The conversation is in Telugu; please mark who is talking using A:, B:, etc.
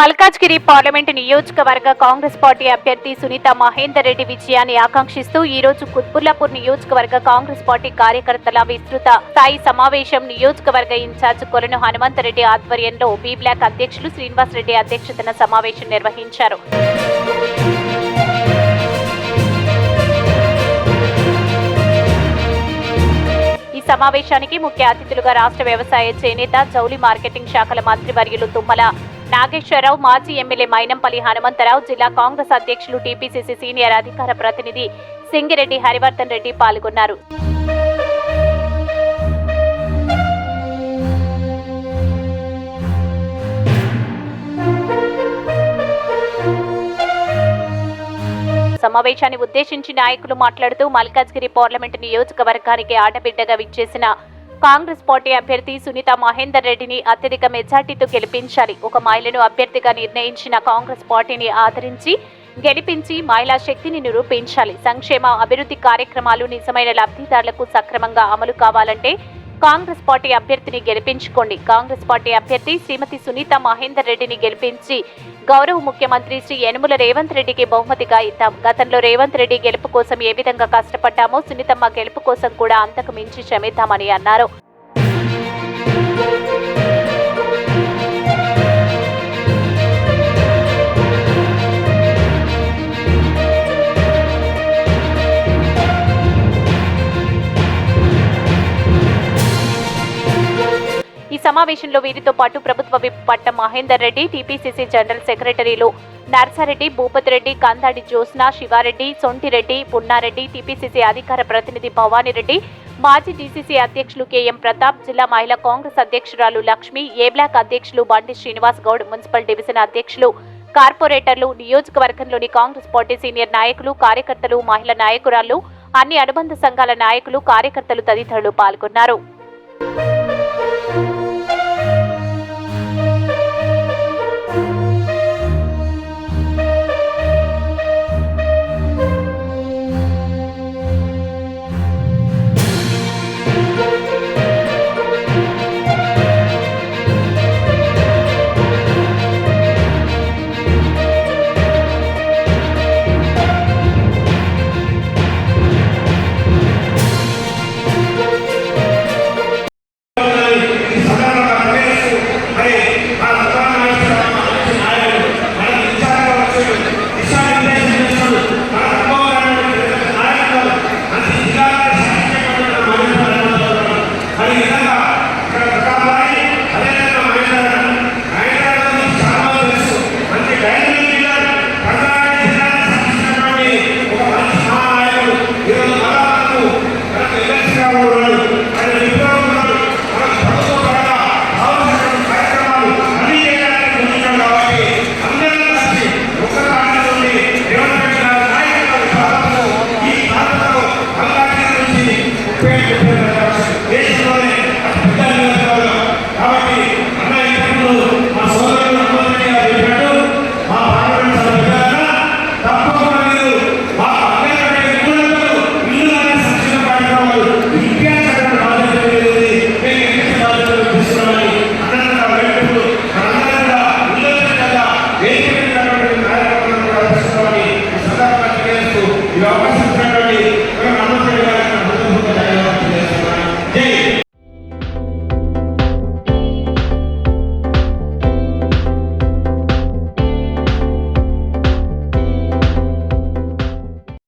A: మల్కాజ్గిరి పార్లమెంటు నియోజకవర్గ కాంగ్రెస్ పార్టీ అభ్యర్థి సునీత మహేందర్ రెడ్డి విజయాన్ని ఆకాంక్షిస్తూ ఈ రోజు కుత్బుల్లాపూర్ నియోజకవర్గ కాంగ్రెస్ పార్టీ కార్యకర్తల విస్తృత స్థాయి సమావేశం నియోజకవర్గ ఇన్ఛార్జ్ కొలను హనుమంతరెడ్డి ఆధ్వర్యంలో బీ బ్లాక్ అధ్యక్షులు శ్రీనివాస్ రెడ్డి అధ్యక్షతన సమావేశం నిర్వహించారు. ఈ సమావేశానికి ముఖ్య అతిథులుగా రాష్ట్ర వ్యవసాయ చేనేత జౌలి మార్కెటింగ్ శాఖల మంత్రివర్యులు తుమ్మల నాగేశ్వరరావు మాజీ ఎమ్మెల్యే మైనంపల్లి హనుమంతరావు జిల్లా కాంగ్రెస్ అధ్యక్షులు టీపీసీసీ సీనియర్ అధికార ప్రతినిధి సింగిరెడ్డి హరివర్ధన్ రెడ్డి పాల్గొన్నారు. సమావేశాన్ని ఉద్దేశించి నాయకులు మాట్లాడుతూ మల్కాజ్గిరి పార్లమెంటు నియోజకవర్గానికి ఆడబిడ్డగా విచ్చేసిన కాంగ్రెస్ పార్టీ అభ్యర్థి సునీత మహేందర్ రెడ్డిని అత్యధిక మెజార్టీతో గెలిపించాలి. ఒక మహిళను అభ్యర్థిగా నిర్ణయించిన కాంగ్రెస్ పార్టీని ఆదరించి గెలిపించి మహిళా శక్తిని నిరూపించాలి. సంక్షేమ అభివృద్ధి కార్యక్రమాలు నిజమైన లబ్ధిదారులకు సక్రమంగా అమలు కావాలంటే కాంగ్రెస్ పార్టీ అభ్యర్థిని గెలిపించుకోండి. కాంగ్రెస్ పార్టీ అభ్యర్థి శ్రీమతి సునీత మహేందర్ రెడ్డిని గెలిపించి గౌరవ ముఖ్యమంత్రి శ్రీ యనుమల రేవంత్ రెడ్డికి బహుమతిగా ఇద్దాం. గతంలో రేవంత్ రెడ్డి గెలుపు కోసం ఏ విధంగా కష్టపడ్డామో సునీతమ్మ గెలుపు కోసం కూడా అంతకు మించి శ్రమిద్దామని అన్నారు. సమావేశంలో వీరితో పాటు ప్రభుత్వ విప్ పట్ట మహేందర్ రెడ్డి టీపీసీసీ జనరల్ సెక్రటరీలు నర్సారెడ్డి భూపతి రెడ్డి కందాడి జ్యోత్స్న శివారెడ్డి సొంటిరెడ్డి పున్నారెడ్డి టీపీసీసీ అధికార ప్రతినిధి భవానీరెడ్డి మాజీ డీసీసీ అధ్యక్షులు కెఎం ప్రతాప్ జిల్లా మహిళా కాంగ్రెస్ అధ్యక్షురాలు లక్ష్మి ఏ బ్లాక్ అధ్యక్షులు బండి శ్రీనివాస్ గౌడ్ మున్సిపల్ డివిజన్ అధ్యక్షులు కార్పొరేటర్లు నియోజకవర్గంలోని కాంగ్రెస్ పార్టీ సీనియర్ నాయకులు కార్యకర్తలు మహిళా నాయకురాలు అన్ని అనుబంధ సంఘాల నాయకులు కార్యకర్తలు తదితరులు పాల్గొన్నారు.
B: ఈ అవకాశం